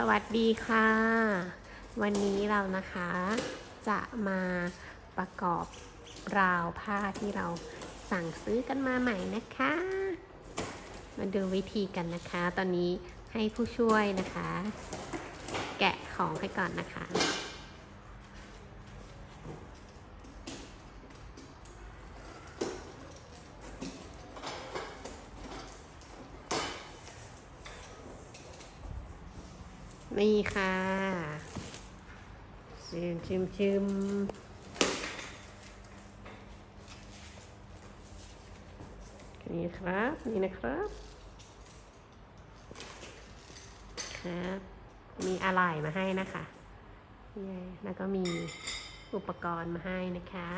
สวัสดีค่ะ วันนี้เรานะคะจะมาประกอบราวผ้าที่เราสั่งซื้อกันมาใหม่นะคะ มาดูวิธีกันนะคะ ตอนนี้ให้ผู้ช่วยนะคะ แกะของให้ก่อนนะคะ นี่ค่ะชิมชิมชิมนี่ครับ นี่นะครับ ครับ มีอะไรมาให้นะคะ แล้วก็มีอุปกรณ์มาให้นะคะ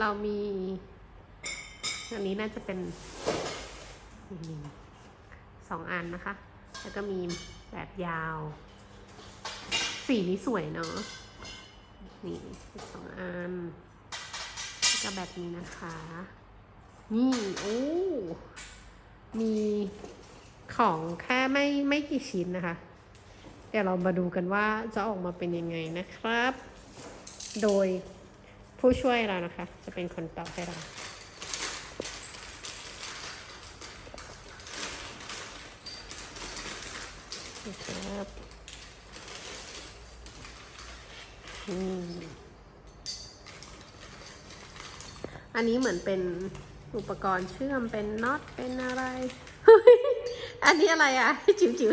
เรามีอันนี้น่าจะเป็นสองอันนะคะ แล้วก็มีแบบยาว สีนี้สวยเนาะ นี่สองอัน แล้วก็แบบนี้นะคะ นี่โอ้ มีของแค่ไม่ไม่กี่ชิ้นนะคะ เดี๋ยวเรามาดูกันว่าจะออกมาเป็นยังไงนะครับ โดย ผู้ช่วยเรานะคะ จะเป็นคนตอบให้เราครับอันนี้เหมือนเป็นอุปกรณ์เชื่อมเป็นน็อตเป็นอะไร อันนี้อะไรอะจิ๋วจิ๋ว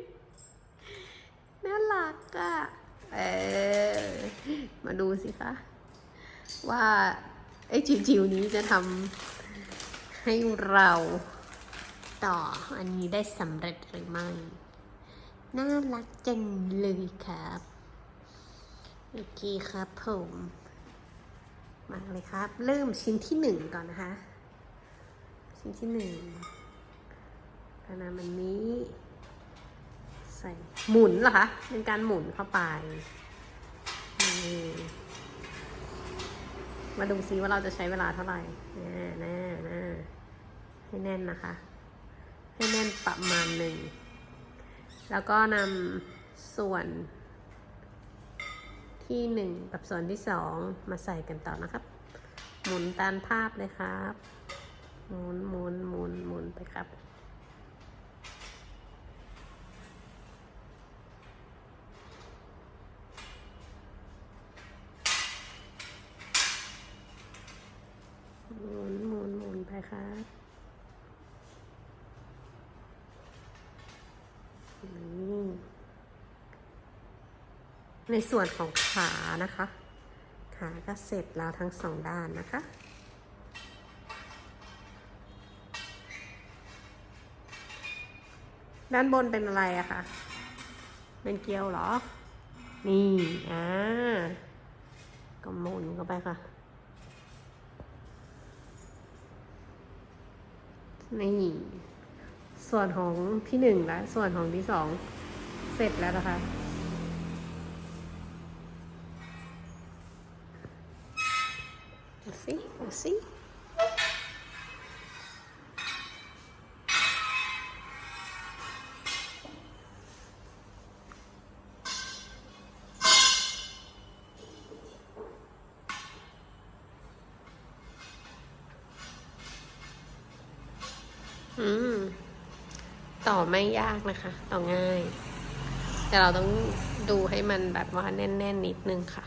ๆน่ารักอะเออมาดูสิคะ ว่าไอ้จิ๋วๆนี้จะทำให้เราต่ออันนี้ได้สำเร็จหรือไม่ น่ารักจังเลยครับ โอเคครับผมมาเลยครับ เริ่มชิ้นที่หนึ่งก่อนนะคะ ชิ้นที่หนึ่งกระนามันนี้ ใส่หมุนเหรอคะ เป็นการหมุนเข้าไปนี่ มาดูซิว่าเราจะใช้เวลาเท่าไหร่แน่แน่แน่ให้แน่นนะคะ ให้แน่นประมาณหนึ่ง แล้วก็นำส่วนที่หนึ่งกับส่วนที่สองมาใส่กันต่อนะครับ หมุนตามภาพเลยครับ หมุนหมุนหมุนหมุนไปครับ หมุนหมุนหมุนไปครับนี่ ในส่วนของขานะคะ ขาก็เสร็จแล้วทั้งสองด้านนะคะด้านบนเป็นอะไรอะคะ เป็นเกลียวเหรอ นี่ อ่า ก็หมุนเข้าไปค่ะ นี่ ส่วนของที่หนึ่งและส่วนของที่สองเสร็จแล้วนะคะ สิสิอืม ต่อไม่ยากนะคะ ต่อง่าย แต่เราต้องดูให้มันแบบว่าแน่นๆนนิดนึงค่ะ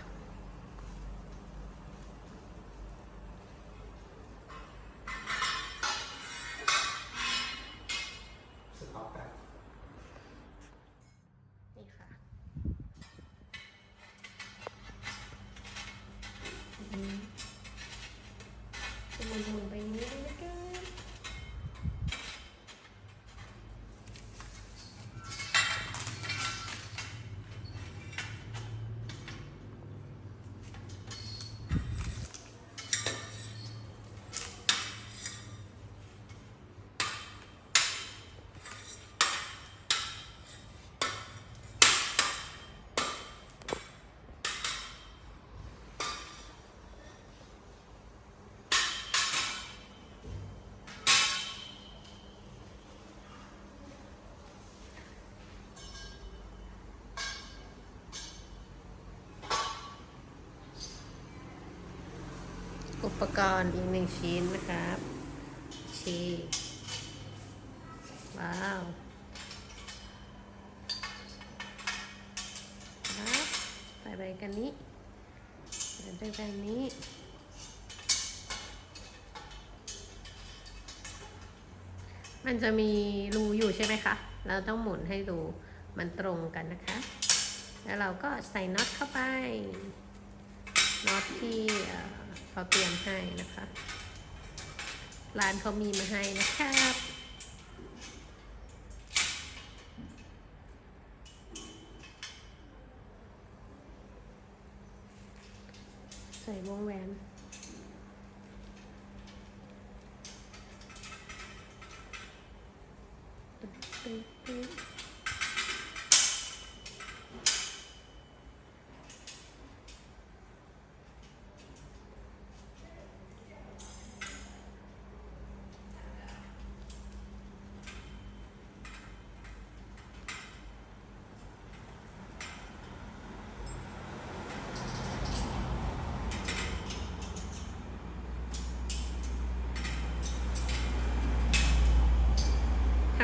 ปกรณ์อีกหนึ่งชิ้นนะครับชีว้าวครับใส่ไปกันนี้ใส่ไปแบบนี้ มันจะมีรูอยู่ใช่ไหมคะ เราต้องหมุนให้รูมันตรงกันนะคะ แล้วเราก็ใส่น็อตเข้าไป น็อตที่ เขาเตรียมให้นะคะ ร้านเขามีมาให้นะครับใส่วงแหวนตึ๊ดตึ๊ด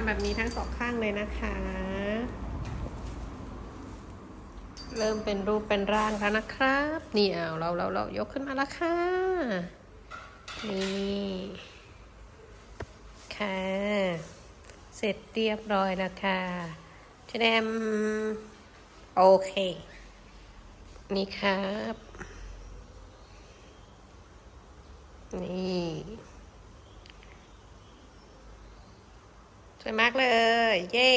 ำแบบนี้ทั้งสองข้างเลยนะคะ เริ่มเป็นรูปเป็นร่างแล้วนะครับ นี่เอาเราเราเรายกขึ้นมาแล้วค่ะ นี่ค่ะ เสร็จเรียบร้อยแล้วค่ะจะแดมโอเค นี่ครับ นี่ สวยมากเลย เย้